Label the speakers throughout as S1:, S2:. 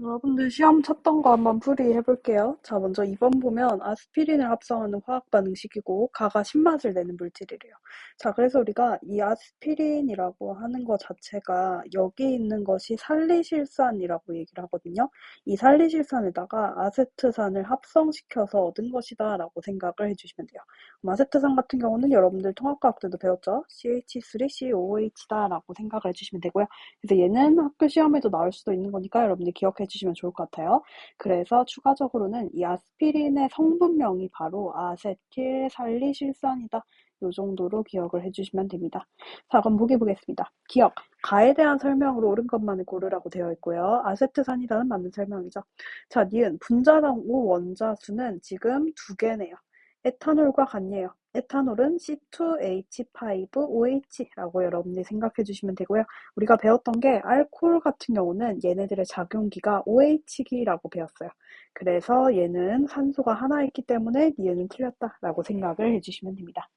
S1: 여러분들 시험 쳤던 거 한번 풀이해 볼게요. 자, 먼저 2번 보면 아스피린을 합성하는 화학 반응식이고 가가 신맛을 내는 물질이래요. 자, 그래서 우리가 이 아스피린이라고 하는 것 자체가 여기 있는 것이 살리실산이라고 얘기를 하거든요. 이 살리실산에다가 아세트산을 합성시켜서 얻은 것이다 라고 생각을 해주시면 돼요. 아세트산 같은 경우는 여러분들 통합과학 때도 배웠죠. CH3COOH다 라고 생각을 해주시면 되고요. 그래서 얘는 학교 시험에도 나올 수도 있는 거니까 여러분들 기억해 주시면 좋을 것 같아요. 그래서 추가적으로는 이 아스피린의 성분명이 바로 아세틸 살리실산이다. 이 정도로 기억을 해주시면 됩니다. 자, 그럼 보기 보겠습니다. 기억. 가에 대한 설명으로 옳은 것만을 고르라고 되어 있고요. 아세트산이라는 맞는 설명이죠. 자, 니은. 분자당 오 원자 수는 지금 두 개네요. 에탄올과 같네요. 에탄올은 C2H5OH라고 여러분들이 생각해 주시면 되고요. 우리가 배웠던 게 알코올 같은 경우는 얘네들의 작용기가 OH기라고 배웠어요. 그래서 얘는 산소가 하나 있기 때문에 얘는 틀렸다라고 생각을 해 주시면 됩니다.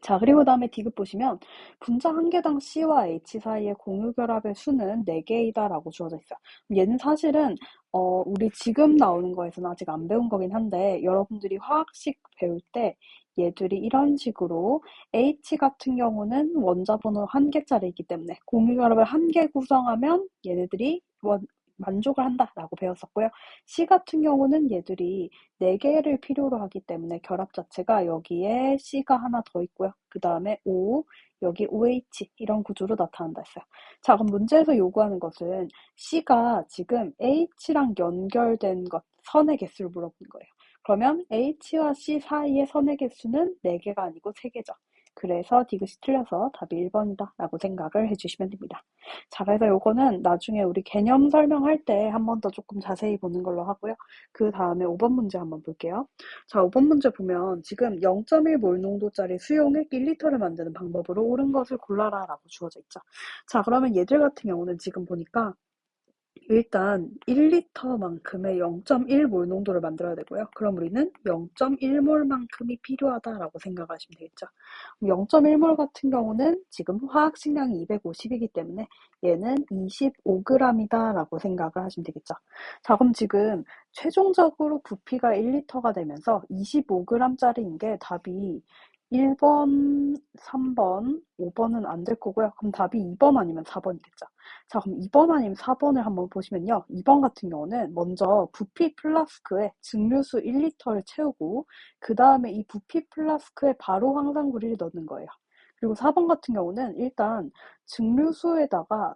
S1: 자, 그리고 다음에 디귿 보시면 분자 한 개당 C와 H 사이의 공유결합의 수는 4개이다 라고 주어져 있어요. 얘는 사실은 어, 우리 지금 나오는 거에서는 아직 안 배운 거긴 한데 여러분들이 화학식 배울 때 얘들이 이런 식으로 H 같은 경우는 원자 번호 한 개짜리이기 때문에 공유결합을 한 개 구성하면 얘네들이 원, 만족을 한다라고 배웠었고요. C 같은 경우는 얘들이 4개를 필요로 하기 때문에 결합 자체가 여기에 C가 하나 더 있고요. 그 다음에 O, 여기 OH 이런 구조로 나타난다 했어요. 자, 그럼 문제에서 요구하는 것은 C가 지금 H랑 연결된 것, 선의 개수를 물어보는 거예요. 그러면 H와 C 사이의 선의 개수는 4개가 아니고 3개죠. 그래서 디귿이 틀려서 답이 1번이다 라고 생각을 해주시면 됩니다. 자, 그래서 요거는 나중에 우리 개념 설명할 때 한 번 더 조금 자세히 보는 걸로 하고요. 그 다음에 5번 문제 한번 볼게요. 자, 5번 문제 보면 지금 0.1몰 농도짜리 수용액 1리터를 만드는 방법으로 옳은 것을 골라라 라고 주어져 있죠. 자, 그러면 얘들 같은 경우는 지금 보니까 일단 1리터만큼의 0.1몰 농도를 만들어야 되고요. 그럼 우리는 0.1몰만큼이 필요하다라고 생각하시면 되겠죠. 0.1몰 같은 경우는 지금 화학 식량이 250이기 때문에 얘는 25g이다라고 생각을 하시면 되겠죠. 자, 그럼 지금 최종적으로 부피가 1리터가 되면서 25g짜리인 게 답이 1번, 3번, 5번은 안 될 거고요. 그럼 답이 2번 아니면 4번이겠죠. 자, 그럼 2번 아니면 4번을 한번 보시면요. 2번 같은 경우는 먼저 부피 플라스크에 증류수 1리터를 채우고 그 다음에 이 부피 플라스크에 바로 황산구리를 넣는 거예요. 그리고 4번 같은 경우는 일단 증류수에다가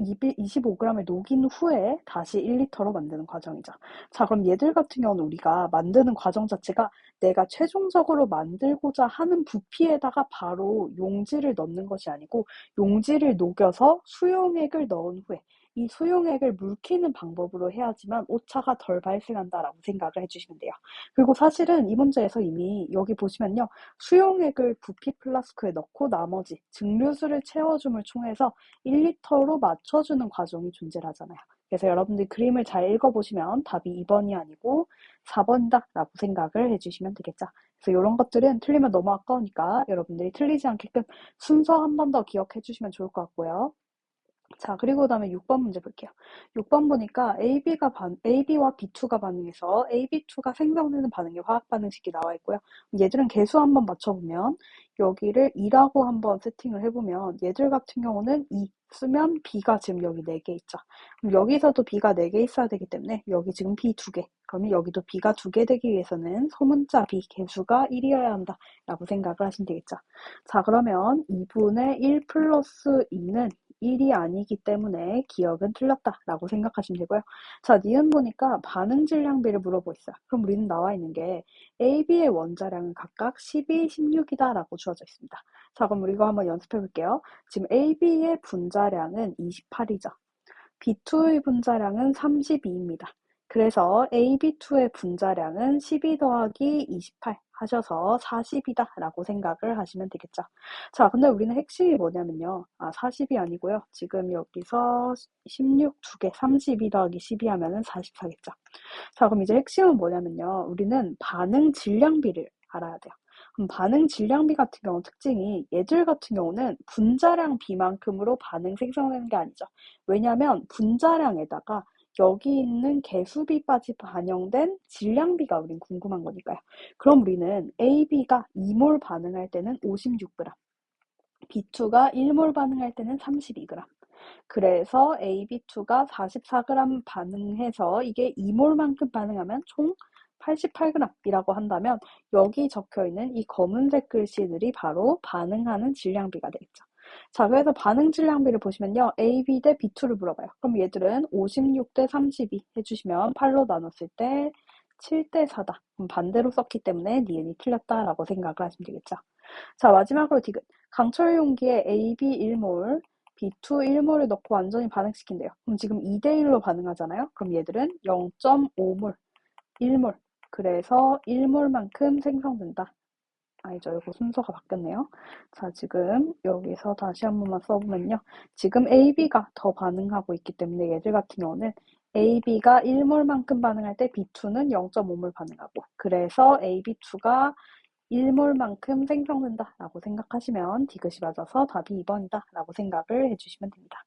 S1: 25g을 녹인 후에 다시 1리터로 만드는 과정이죠. 자, 그럼 얘들 같은 경우는 우리가 만드는 과정 자체가 내가 최종적으로 만들고자 하는 부피에다가 바로 용지를 넣는 것이 아니고 용지를 녹여서 수용액을 넣은 후에 이 수용액을 물키는 방법으로 해야지만 오차가 덜 발생한다라고 생각을 해주시면 돼요. 그리고 사실은 이 문제에서 이미 여기 보시면요. 수용액을 부피 플라스크에 넣고 나머지 증류수를 채워줌을 통해서 1리터로 맞춰주는 과정이 존재하잖아요. 그래서 여러분들이 그림을 잘 읽어보시면 답이 2번이 아니고 4번이다 라고 생각을 해주시면 되겠죠. 그래서 이런 것들은 틀리면 너무 아까우니까 여러분들이 틀리지 않게끔 순서 한 번 더 기억해 주시면 좋을 것 같고요. 자, 그리고 다음에 6번 문제 볼게요. 6번 보니까 AB가 반, AB와 B2가 반응해서 AB2가 생성되는 반응의 화학 반응식이 나와 있고요. 얘들은 개수 한번 맞춰보면 여기를 2라고 한번 세팅을 해보면 얘들 같은 경우는 2 쓰면 B가 지금 여기 4개 있죠. 그럼 여기서도 B가 4개 있어야 되기 때문에 여기 지금 B 2개. 그러면 여기도 B가 2개 되기 위해서는 소문자 B 개수가 1이어야 한다 라고 생각을 하시면 되겠죠. 자 그러면 2분의 1 플러스 2는 1이 아니기 때문에 기억은 틀렸다라고 생각하시면 되고요. 자, 니은 보니까 반응 질량비를 물어보고 있어요. 그럼 우리는 나와 있는 게 A, B의 원자량은 각각 12, 16이다라고 주어져 있습니다. 자, 그럼 우리 이거 한번 연습해 볼게요. 지금 A, B의 분자량은 28이죠. B2의 분자량은 32입니다. 그래서 AB2의 분자량은 12 더하기 28 하셔서 40이다 라고 생각을 하시면 되겠죠. 자, 근데 우리는 핵심이 뭐냐면요. 아, 40이 아니고요. 지금 여기서 16 두 개, 32 더하기 12 하면은 44겠죠. 자, 그럼 이제 핵심은 뭐냐면요. 우리는 반응 질량비를 알아야 돼요. 그럼 반응 질량비 같은 경우 특징이 얘들 같은 경우는 분자량 비만큼으로 반응 생성되는 게 아니죠. 왜냐하면 분자량에다가 여기 있는 개수비까지 반영된 질량비가 우린 궁금한 거니까요. 그럼 우리는 AB가 2몰 반응할 때는 56g, B2가 1몰 반응할 때는 32g. 그래서 AB2가 44g 반응해서 이게 2몰만큼 반응하면 총 88g이라고 한다면 여기 적혀 있는 이 검은색 글씨들이 바로 반응하는 질량비가 되겠죠. 자, 그래서 반응 질량비를 보시면요. AB 대 B2를 물어봐요. 그럼 얘들은 56 대 32 해주시면 8로 나눴을 때 7대 4다. 그럼 반대로 썼기 때문에 니은이 틀렸다라고 생각을 하시면 되겠죠. 자, 마지막으로 디귿. 강철 용기에 AB 1몰, B2 1몰을 넣고 완전히 반응시킨대요. 그럼 지금 2대1로 반응하잖아요. 그럼 얘들은 0.5몰, 1몰. 그래서 1몰만큼 생성된다. 아니죠. 이거 순서가 바뀌었네요. 자, 지금 여기서 다시 한 번만 써보면요. 지금 AB가 더 반응하고 있기 때문에 얘들 같은 경우는 AB가 1몰만큼 반응할 때 B2는 0.5몰 반응하고 그래서 AB2가 1몰만큼 생성된다 라고 생각하시면 디귿이 맞아서 답이 2번이다 라고 생각을 해주시면 됩니다.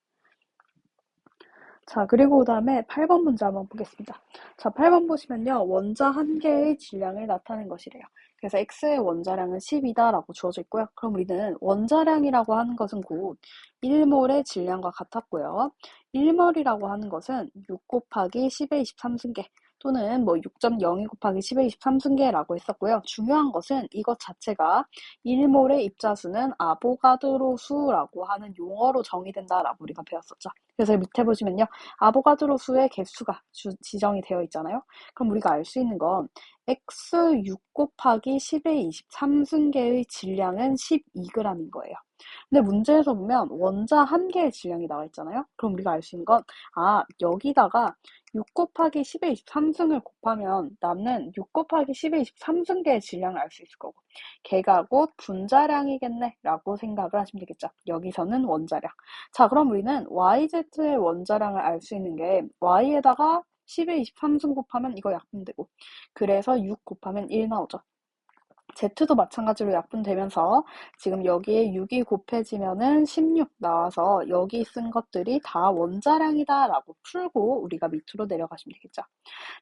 S1: 자, 그리고 그 다음에 8번 문제 한번 보겠습니다. 자, 8번 보시면요. 원자 한 개의 질량을 나타낸 것이래요. 그래서 X의 원자량은 10이다라고 주어져 있고요. 그럼 우리는 원자량이라고 하는 것은 곧 1몰의 질량과 같았고요. 1몰이라고 하는 것은 6 곱하기 10의 23승계 또는 뭐 6.02 곱하기 10의 23승계라고 했었고요. 중요한 것은 이것 자체가 1몰의 입자수는 아보가드로 수라고 하는 용어로 정의된다라고 우리가 배웠었죠. 그래서 밑에 보시면요. 아보가드로 수의 개수가 지정이 되어 있잖아요. 그럼 우리가 알 수 있는 건 x 6 곱하기 10의 23승계의 질량은 12g인 거예요. 근데 문제에서 보면 원자 한 개의 질량이 나와 있잖아요. 그럼 우리가 알 수 있는 건, 아, 여기다가 6 곱하기 10의 23승을 곱하면 남는 6 곱하기 10의 23승계의 질량을 알 수 있을 거고, 걔가 곧 분자량이겠네 라고 생각을 하시면 되겠죠. 여기서는 원자량. 자, 그럼 우리는 YZ의 원자량을 알 수 있는 게 Y에다가 10의 23승 곱하면 이거 약분되고 그래서 6 곱하면 1 나오죠. Z도 마찬가지로 약분되면서 지금 여기에 6이 곱해지면은 16 나와서 여기 쓴 것들이 다 원자량이다 라고 풀고 우리가 밑으로 내려가시면 되겠죠.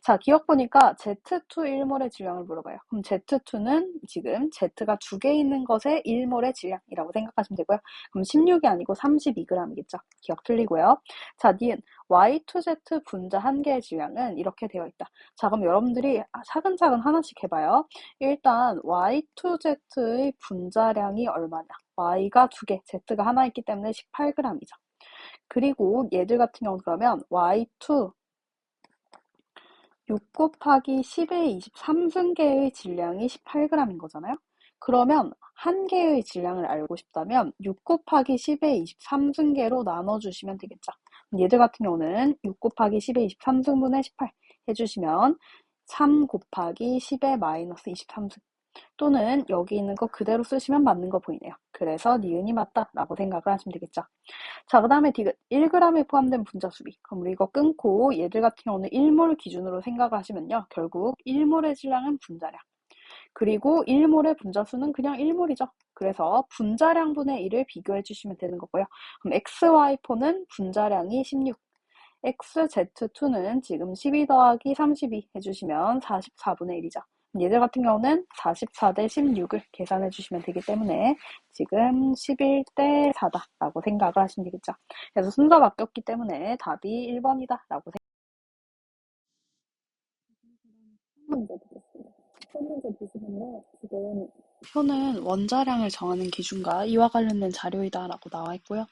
S1: 자, 기억 보니까 Z2 1몰의 질량을 물어봐요. 그럼 Z2는 지금 Z가 두 개 있는 것의 1몰의 질량이라고 생각하시면 되고요. 그럼 16이 아니고 32g이겠죠. 기억 틀리고요. 자, 니은 Y2Z 분자 한 개의 질량은 이렇게 되어 있다. 자, 그럼 여러분들이 차근차근 하나씩 해봐요. 일단 Y2Z의 분자량이 얼마냐? Y가 두 개, Z가 하나 있기 때문에 18g이죠. 그리고 얘들 같은 경우 그러면 Y2 6 곱하기 10의 23승계의 질량이 18g인 거잖아요. 그러면 한 개의 질량을 알고 싶다면 6 곱하기 10의 23승계로 나눠주시면 되겠죠. 얘들 같은 경우는 6 곱하기 10의 23승분의 18 해주시면 3 곱하기 10의 마이너스 23승 또는 여기 있는 거 그대로 쓰시면 맞는 거 보이네요. 그래서 니은이 맞다라고 생각을 하시면 되겠죠. 자, 그 다음에 디귿 1g에 포함된 분자 수비. 그럼 우리 이거 끊고 얘들 같은 경우는 1몰 기준으로 생각을 하시면요. 결국 1몰의 질량은 분자량. 그리고 1몰의 분자 수는 그냥 1몰이죠. 그래서 분자량분의 1을 비교해 주시면 되는 거고요. 그럼 XY4는 분자량이 16, XZ2는 지금 12 더하기 32 해주시면 44분의 1이죠. 얘들 같은 경우는 44 대 16을 계산해 주시면 되기 때문에 지금 11 대 4다 라고 생각을 하시면 되겠죠. 그래서 순서 바뀌었기 때문에 답이 1번이다 라고 생각합니다. 첫 문제 보시면요. 지금 표는 원자량을 정하는 기준과 이와 관련된 자료이다 라고 나와 있고요.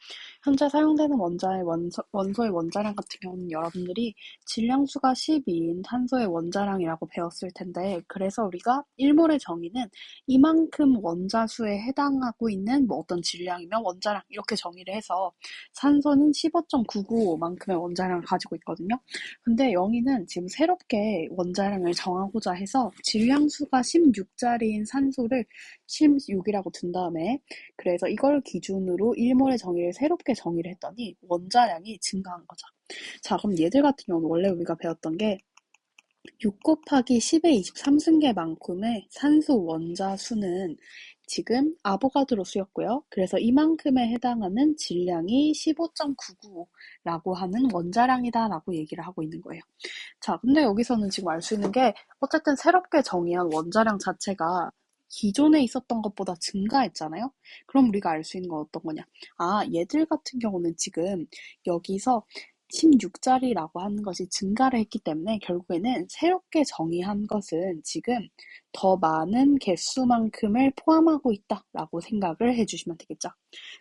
S1: 현재 사용되는 원자의 원소, 원소의 원자량 같은 경우는 여러분들이 질량수가 12인 탄소의 원자량이라고 배웠을 텐데 그래서 우리가 1몰의 정의는 이만큼 원자수에 해당하고 있는 뭐 어떤 질량이면 원자량 이렇게 정의를 해서 산소는 15.995만큼의 원자량을 가지고 있거든요. 근데 영희는 지금 새롭게 원자량을 정하고자 해서 질량수가 16짜리인 산소를 16이라고 둔 다음에 그래서 이걸 기준으로 1몰의 정의를 새롭게 정의를 했더니 원자량이 증가한 거죠. 자 그럼 얘들 같은 경우는 원래 우리가 배웠던 게 6 곱하기 10의 23승계만큼의 산소 원자 수는 지금 아보가드로 수였고요. 그래서 이만큼에 해당하는 질량이 15.995라고 하는 원자량이다라고 얘기를 하고 있는 거예요. 자, 근데 여기서는 지금 알 수 있는 게 어쨌든 새롭게 정의한 원자량 자체가 기존에 있었던 것보다 증가했잖아요. 그럼 우리가 알 수 있는 건 어떤 거냐? 아, 얘들 같은 경우는 지금 여기서 16자리라고 하는 것이 증가를 했기 때문에 결국에는 새롭게 정의한 것은 지금 더 많은 개수만큼을 포함하고 있다라고 생각을 해주시면 되겠죠.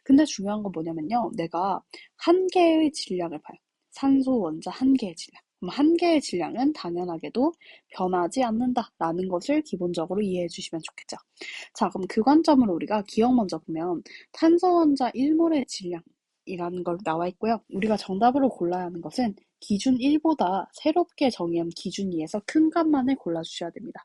S1: 근데 중요한 건 뭐냐면요. 내가 한 개의 질량을 봐요. 산소 원자 한 개의 질량. 한 개의 질량은 당연하게도 변하지 않는다라는 것을 기본적으로 이해해 주시면 좋겠죠. 자, 그럼 그 관점으로 우리가 기억 먼저 보면 탄소 원자 1몰의 질량 이라는 걸 나와 있고요. 우리가 정답으로 골라야 하는 것은 기준 1보다 새롭게 정의한 기준 2에서 큰 값만을 골라주셔야 됩니다.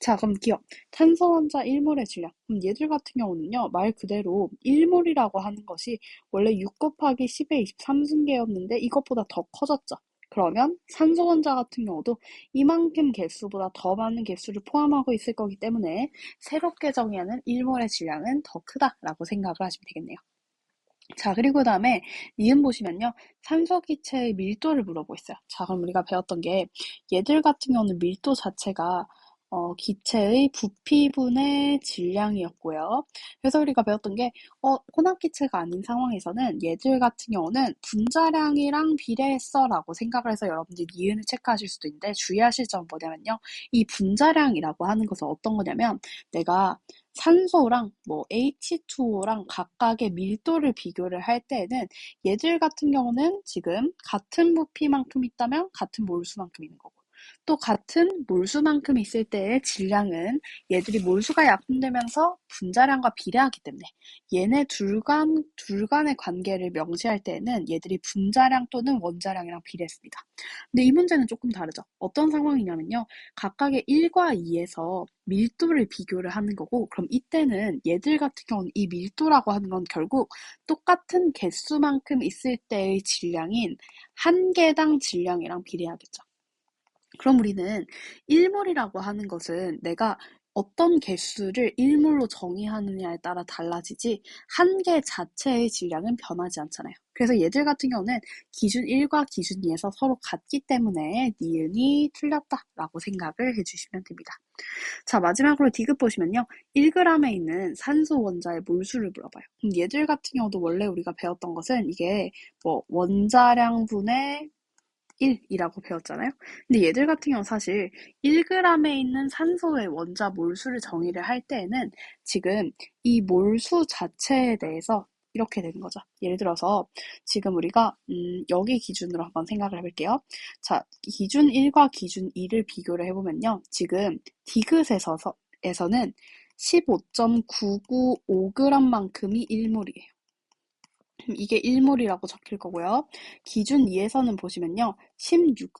S1: 자, 그럼 기억. 탄소 원자 1몰의 질량. 그럼 얘들 같은 경우는요, 말 그대로 1몰이라고 하는 것이 원래 6 곱하기 10의 23승계였는데 이것보다 더 커졌죠. 그러면 산소 원자 같은 경우도 이만큼 개수보다 더 많은 개수를 포함하고 있을 거기 때문에 새롭게 정의하는 1몰의 질량은 더 크다라고 생각을 하시면 되겠네요. 자, 그리고 그 다음에 니은 보시면요. 산소 기체의 밀도를 물어보고 있어요. 자, 그럼 우리가 배웠던 게 얘들 같은 경우는 밀도 자체가 어, 기체의 부피분의 질량이었고요. 그래서 우리가 배웠던 게 어, 혼합기체가 아닌 상황에서는 얘들 같은 경우는 분자량이랑 비례했어 라고 생각을 해서 여러분들이 니은을 체크하실 수도 있는데 주의하실 점은 뭐냐면요. 이 분자량이라고 하는 것은 어떤 거냐면 내가 산소랑 뭐 H2O랑 각각의 밀도를 비교를 할 때에는 얘들 같은 경우는 지금 같은 부피만큼 있다면 같은 몰수만큼 있는 거고 또 같은 몰수만큼 있을 때의 질량은 얘들이 몰수가 약분되면서 분자량과 비례하기 때문에 얘네 둘간, 둘간의 관계를 명시할 때에는 얘들이 분자량 또는 원자량이랑 비례했습니다. 근데 이 문제는 조금 다르죠. 어떤 상황이냐면요. 각각의 1과 2에서 밀도를 비교를 하는 거고 그럼 이때는 얘들 같은 경우는 이 밀도라고 하는 건 결국 똑같은 개수만큼 있을 때의 질량인 한 개당 질량이랑 비례하겠죠. 그럼 우리는 일몰이라고 하는 것은 내가 어떤 개수를 일몰로 정의하느냐에 따라 달라지지 한 개 자체의 질량은 변하지 않잖아요. 그래서 얘들 같은 경우는 기준 1과 기준 2에서 서로 같기 때문에 니은이 틀렸다라고 생각을 해주시면 됩니다. 자 마지막으로 디귿 보시면요. 1g에 있는 산소 원자의 몰수를 물어봐요. 얘들 같은 경우도 원래 우리가 배웠던 것은 이게 뭐 원자량분의 1이라고 배웠잖아요. 근데 얘들 같은 경우 사실 1g에 있는 산소의 원자 몰수를 정의를 할 때에는 지금 이 몰수 자체에 대해서 이렇게 되는 거죠. 예를 들어서 지금 우리가 음, 여기 기준으로 한번 생각을 해볼게요. 자, 기준 1과 기준 2를 비교를 해보면요. 지금 디귿에서는 15.995g만큼이 1몰이에요. 이게 1몰이라고 적힐 거고요. 기준 2에서는 보시면요. 16.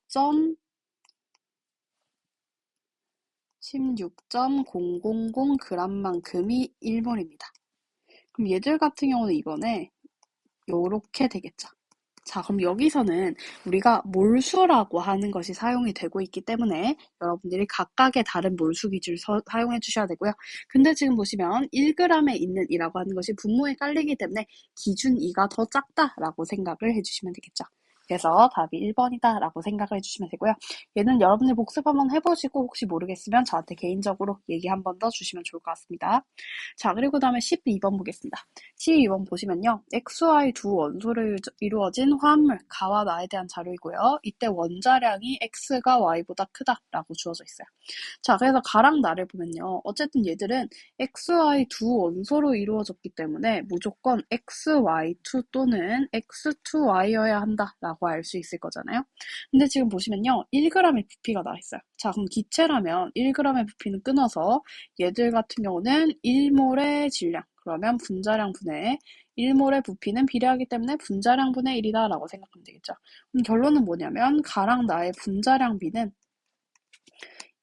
S1: 16.000g만큼이 1몰입니다. 그럼 얘들 같은 경우는 이번에 요렇게 되겠죠. 자, 그럼 여기서는 우리가 몰수라고 하는 것이 사용이 되고 있기 때문에 여러분들이 각각의 다른 몰수 기준을 서, 사용해 주셔야 되고요. 근데 지금 보시면 1g에 있는 이라고 하는 것이 분모에 깔리기 때문에 기준 2가 더 작다라고 생각을 해 주시면 되겠죠. 그래서 답이 1번이다 라고 생각을 해주시면 되고요. 얘는 여러분들 복습 한번 해보시고 혹시 모르겠으면 저한테 개인적으로 얘기 한 번 더 주시면 좋을 것 같습니다. 자 그리고 다음에 12번 보겠습니다. 12번 보시면요. XY 두 원소를 이루어진 화합물 가와 나에 대한 자료이고요. 이때 원자량이 X가 Y보다 크다 라고 주어져 있어요. 자 그래서 가랑 나를 보면요. 어쨌든 얘들은 XY 두 원소로 이루어졌기 때문에 무조건 XY2 또는 X2Y여야 한다 라고 라고 알 수 있을 거잖아요. 근데 지금 보시면요. 1g의 부피가 나와 있어요. 자, 그럼 기체라면 1g의 부피는 끊어서 얘들 같은 경우는 1몰의 질량, 그러면 분자량 분의 1몰의 부피는 비례하기 때문에 분자량 분의 1이다 라고 생각하면 되겠죠. 그럼 결론은 뭐냐면 가랑 나의 분자량 비는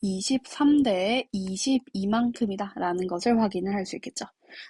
S1: 23대에 22만큼이다 라는 것을 확인을 할 수 있겠죠.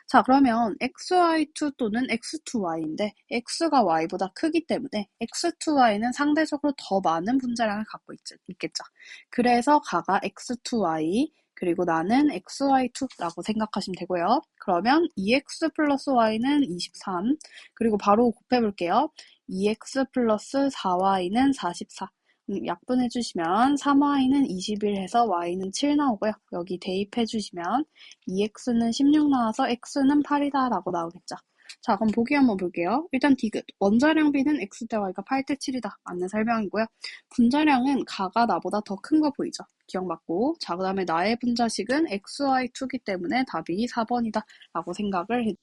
S1: 자, 그러면 xy2 또는 x2y인데 x가 y보다 크기 때문에 x2y는 상대적으로 더 많은 분자량을 갖고 있, 겠죠 그래서 가가 x2y 그리고 나는 xy2라고 생각하시면 되고요. 그러면 2x 플러스 y는 23 그리고 바로 곱해볼게요. 2x 플러스 4y는 44 음, 약분해 주시면 3y는 21 해서 y는 7 나오고요. 여기 대입해 주시면 2x는 16 나와서 x는 8이다 라고 나오겠죠. 자, 그럼 보기 한번 볼게요. 일단 디귿. 원자량 B는 X 대 Y가 8 대 7이다. 맞는 설명이고요. 분자량은 가가 나보다 더 큰 거 보이죠? 기억 맞고. 자, 그 다음에 나의 분자식은 XY2기 때문에 답이 4번이다. 라고 생각을 해.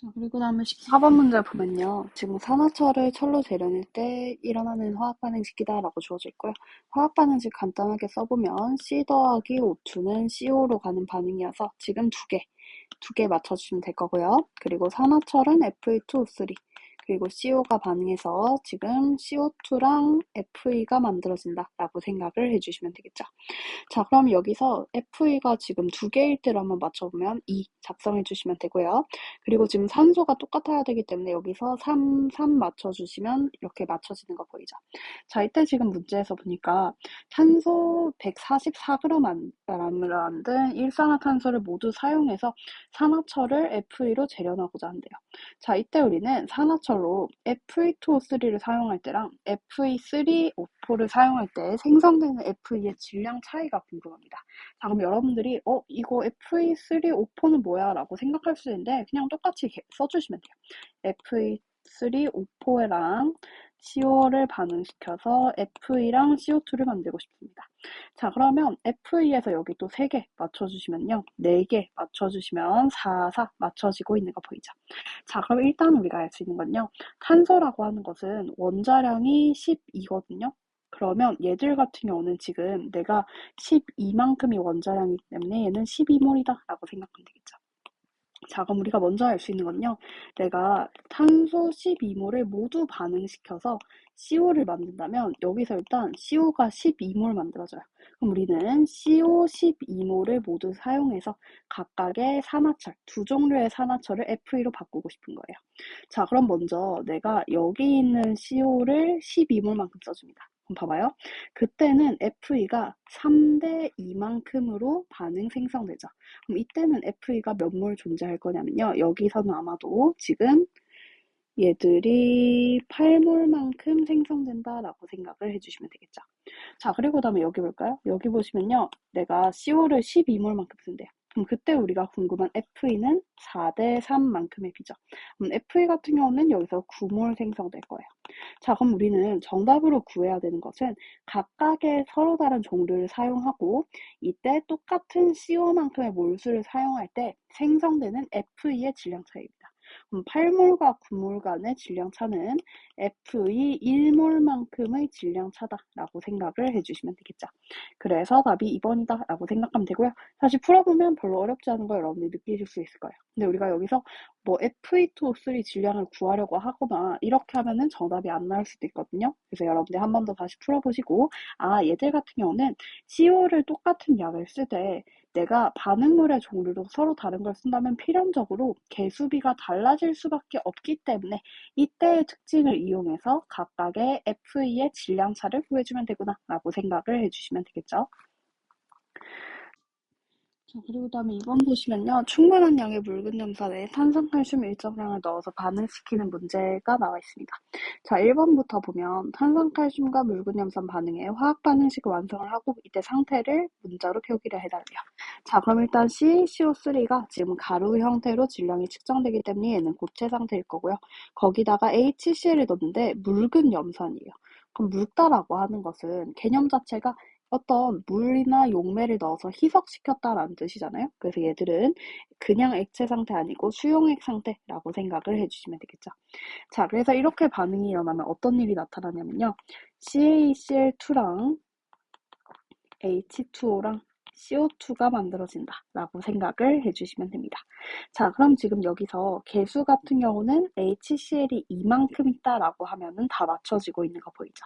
S1: 자, 그리고 다음에 14번 문제 보면요. 지금 산화철을 철로 재려낼 때 일어나는 화학 반응식이다 라고 주어져 있고요. 화학 반응식 간단하게 써보면 C 더하기 O2는 CO로 가는 반응이어서 지금 두 개, 두 개 맞춰주시면 될 거고요. 그리고 산화철은 Fe2O3 그리고 CO가 반응해서 지금 CO2랑 FE가 만들어진다 라고 생각을 해주시면 되겠죠. 자 그럼 여기서 FE가 지금 두 개일 때로 한번 맞춰보면 2 작성해 주시면 되고요. 그리고 지금 산소가 똑같아야 되기 때문에 여기서 3, 3 맞춰주시면 이렇게 맞춰지는 거 보이죠. 자 이때 지금 문제에서 보니까 탄소 144g을 만든 일산화탄소를 모두 사용해서 산화철을 FE로 재련하고자 한대요. 자 이때 우리는 산화철 참고로 FE2O3를 사용할 때랑 FE3O4를 사용할 때 생성되는 FE의 질량 차이가 궁금합니다. 자, 그럼 여러분들이 어 이거 FE3O4는 뭐야? 라고 생각할 수 있는데 그냥 똑같이 써주시면 돼요. FE3O4랑 CO 를 반응시켜서 FE랑 CO2를 만들고 싶습니다. 자, 그러면 FE에서 여기 또 3개 맞춰주시면요. 4개 맞춰주시면 4, 4 맞춰지고 있는 거 보이죠? 자, 그럼 일단 우리가 알 수 있는 건요. 탄소라고 하는 것은 원자량이 12거든요. 그러면 얘들 같은 경우는 지금 내가 12만큼이 원자량이기 때문에 얘는 12몰이다 라고 생각하면 되겠죠. 자, 그럼 우리가 먼저 알수 있는 건요. 내가 탄소 12몰을 모두 반응시켜서 CO를 만든다면 여기서 일단 CO가 12몰 만들어져요. 그럼 우리는 CO 12몰을 모두 사용해서 각각의 산화철, 두 종류의 산화철을 FE로 바꾸고 싶은 거예요. 자, 그럼 먼저 내가 여기 있는 CO를 12몰만큼 써줍니다. 봐봐요. 그때는 FE가 3대 2만큼으로 반응 생성되죠. 그럼 이때는 FE가 몇 몰 존재할 거냐면요. 여기서는 아마도 지금 얘들이 8몰만큼 생성된다라고 생각을 해주시면 되겠죠. 자, 그리고 다음에 여기 볼까요? 여기 보시면요. 내가 CO를 12몰만큼 쓴대요. 그럼 그때 우리가 궁금한 FE는 4대 3만큼의 비죠. 그럼 FE 같은 경우는 여기서 9몰 생성될 거예요. 자, 그럼 우리는 정답으로 구해야 되는 것은 각각의 서로 다른 종류를 사용하고 이때 똑같은 CO만큼의 몰수를 사용할 때 생성되는 FE의 질량 차이입니다. 그럼 8몰과 9몰 간의 질량 차는 F2 1몰만큼의 질량 차다라고 생각을 해주시면 되겠죠. 그래서 답이 2번이다 라고 생각하면 되고요. 사실 풀어보면 별로 어렵지 않은 걸 여러분들이 느끼실 수 있을 거예요. 근데 우리가 여기서 뭐 F2O3 질량을 구하려고 하거나 이렇게 하면은 정답이 안 나올 수도 있거든요. 그래서 여러분들 한 번 더 다시 풀어보시고 아 얘들 같은 경우는 CO를 똑같은 약을 쓰되 내가 반응물의 종류로 서로 다른 걸 쓴다면 필연적으로 개수비가 달라질 수밖에 없기 때문에 이때의 특징을 이용해서 각각의 FE의 질량차를 구해주면 되구나 라고 생각을 해주시면 되겠죠. 자, 그리고 다음에 2번 보시면요. 충분한 양의 묽은 염산에 탄산칼슘 일정량을 넣어서 반응시키는 문제가 나와 있습니다. 자, 1번부터 보면 탄산칼슘과 묽은 염산 반응에 화학 반응식을 완성을 하고 이때 상태를 문자로 표기를 해달래요. 자, 그럼 일단 CCO3가 지금 가루 형태로 질량이 측정되기 때문에 얘는 고체 상태일 거고요. 거기다가 HCl을 넣는데 묽은 염산이에요. 그럼 묽다라고 하는 것은 개념 자체가 어떤 물이나 용매를 넣어서 희석시켰다라는 뜻이잖아요. 그래서 얘들은 그냥 액체 상태 아니고 수용액 상태라고 생각을 해주시면 되겠죠. 자, 그래서 이렇게 반응이 일어나면 어떤 일이 나타나냐면요. CaCl2랑 H2O랑 CO2가 만들어진다 라고 생각을 해주시면 됩니다. 자 그럼 지금 여기서 개수 같은 경우는 HCl이 이만큼 있다 라고 하면은 다 맞춰지고 있는 거 보이죠?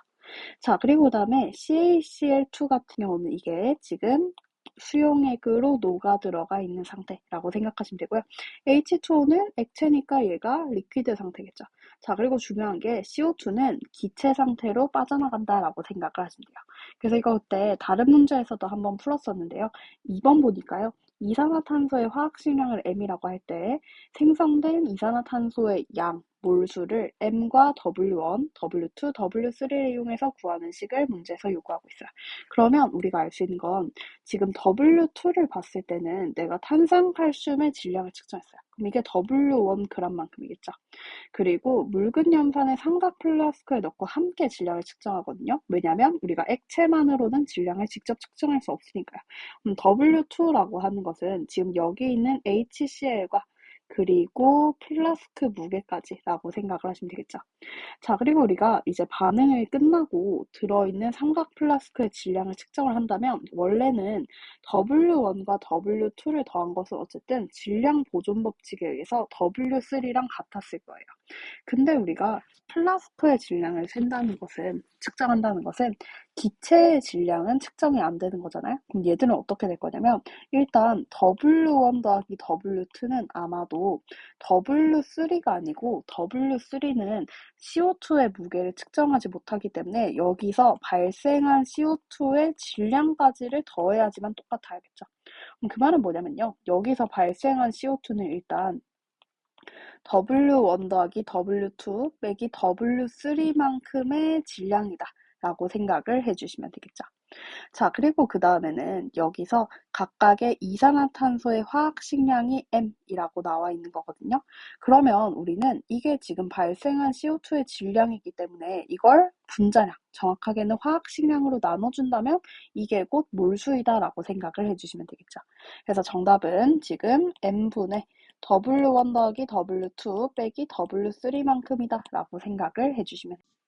S1: 자, 그리고 그 다음에 CaCl2 같은 경우는 이게 지금 수용액으로 녹아 들어가 있는 상태라고 생각하시면 되고요. H2O는 액체니까 얘가 리퀴드 상태겠죠. 자, 그리고 중요한 게 CO2는 기체 상태로 빠져나간다라고 생각을 하시면 돼요. 그래서 이거 그때 다른 문제에서도 한번 풀었었는데요. 2번 보니까요. 이산화탄소의 화학식량을 M이라고 할 때 생성된 이산화탄소의 양, 몰수를 M과 W1, W2, W3를 이용해서 구하는 식을 문제에서 요구하고 있어요. 그러면 우리가 알 수 있는 건 지금 W2를 봤을 때는 내가 탄산칼슘의 질량을 측정했어요. 그럼 이게 W1 g만큼이겠죠. 그리고 묽은 염산의 삼각 플라스크에 넣고 함께 질량을 측정하거든요. 왜냐하면 우리가 액체만으로는 질량을 직접 측정할 수 없으니까요. 그럼 W2라고 하는 것은 지금 여기 있는 HCl과 그리고 플라스크 무게까지라고 생각을 하시면 되겠죠. 자, 그리고 우리가 이제 반응을 끝나고 들어있는 삼각 플라스크의 질량을 측정을 한다면 원래는 W1과 W2를 더한 것은 어쨌든 질량 보존 법칙에 의해서 W3랑 같았을 거예요. 근데 우리가 플라스크의 질량을 센다는 것은 측정한다는 것은 기체의 질량은 측정이 안 되는 거잖아요. 그럼 얘들은 어떻게 될 거냐면 일단 W1 더하기 W2는 아마도 W3가 아니고 W3는 CO2의 무게를 측정하지 못하기 때문에 여기서 발생한 CO2의 질량까지를 더해야지만 똑같아 야겠죠. 그럼 그 말은 뭐냐면요. 여기서 발생한 CO2는 일단 W1 더하기 W2 빼기 W3만큼의 질량이다 라고 생각을 해주시면 되겠죠. 자, 그리고 그 다음에는 여기서 각각의 이산화탄소의 화학 식량이 M이라고 나와 있는 거거든요. 그러면 우리는 이게 지금 발생한 CO2의 질량이기 때문에 이걸 분자량, 정확하게는 화학 식량으로 나눠준다면 이게 곧 몰수이다라고 생각을 해주시면 되겠죠. 그래서 정답은 지금 M분의 W1 더하기 W2 빼기 W3만큼이다 라고 생각을 해주시면 됩니다.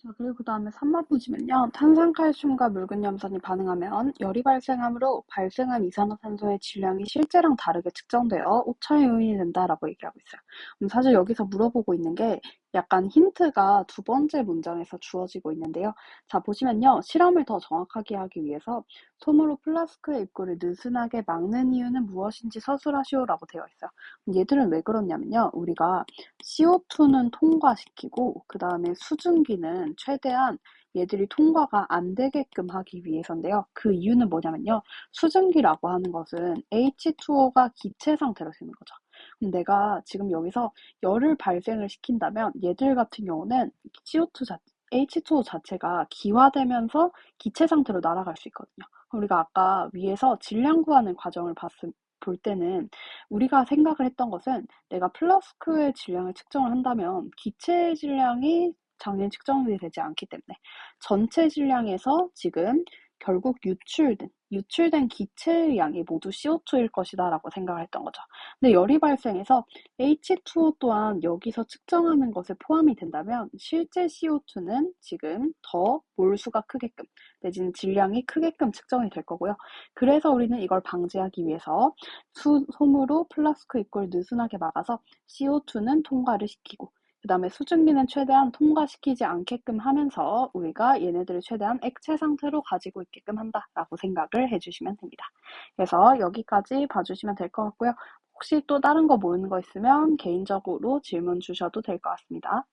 S1: 자, 그리고 그 다음에 3번 보시면요. 탄산칼슘과 묽은 염산이 반응하면 열이 발생하므로 발생한 이산화탄소의 질량이 실제랑 다르게 측정되어 오차의 요인이 된다라고 얘기하고 있어요. 사실 여기서 물어보고 있는 게 약간 힌트가 두 번째 문장에서 주어지고 있는데요. 자, 보시면요. 실험을 더 정확하게 하기 위해서 솜으로 플라스크의 입구를 느슨하게 막는 이유는 무엇인지 서술하시오라고 되어 있어요. 얘들은 왜 그렇냐면요. 우리가 CO2는 통과시키고 그 다음에 수증기는 최대한 얘들이 통과가 안 되게끔 하기 위해서인데요. 그 이유는 뭐냐면요. 수증기라고 하는 것은 H2O가 기체 상태로 쓰는 거죠. 내가 지금 여기서 열을 발생을 시킨다면 얘들 같은 경우는 CO2 자, H2O 자체가 기화되면서 기체 상태로 날아갈 수 있거든요. 우리가 아까 위에서 질량 구하는 과정을 봤을 볼 때는 우리가 생각을 했던 것은 내가 플라스크의 질량을 측정을 한다면 기체 질량이 당연히 측정이 되지 않기 때문에 전체 질량에서 지금 결국 유출된 유출된 기체의 양이 모두 CO2일 것이다 라고 생각을 했던 거죠. 근데 열이 발생해서 H2O 또한 여기서 측정하는 것에 포함이 된다면 실제 CO2는 지금 더 몰수가 크게끔 내지는 질량이 크게끔 측정이 될 거고요. 그래서 우리는 이걸 방지하기 위해서 수, 솜으로 플라스크 입구를 느슨하게 막아서 CO2는 통과를 시키고 그 다음에 수증기는 최대한 통과시키지 않게끔 하면서 우리가 얘네들을 최대한 액체 상태로 가지고 있게끔 한다라고 생각을 해주시면 됩니다. 그래서 여기까지 봐주시면 될 것 같고요. 혹시 또 다른 거 모르는 거 있으면 개인적으로 질문 주셔도 될 것 같습니다.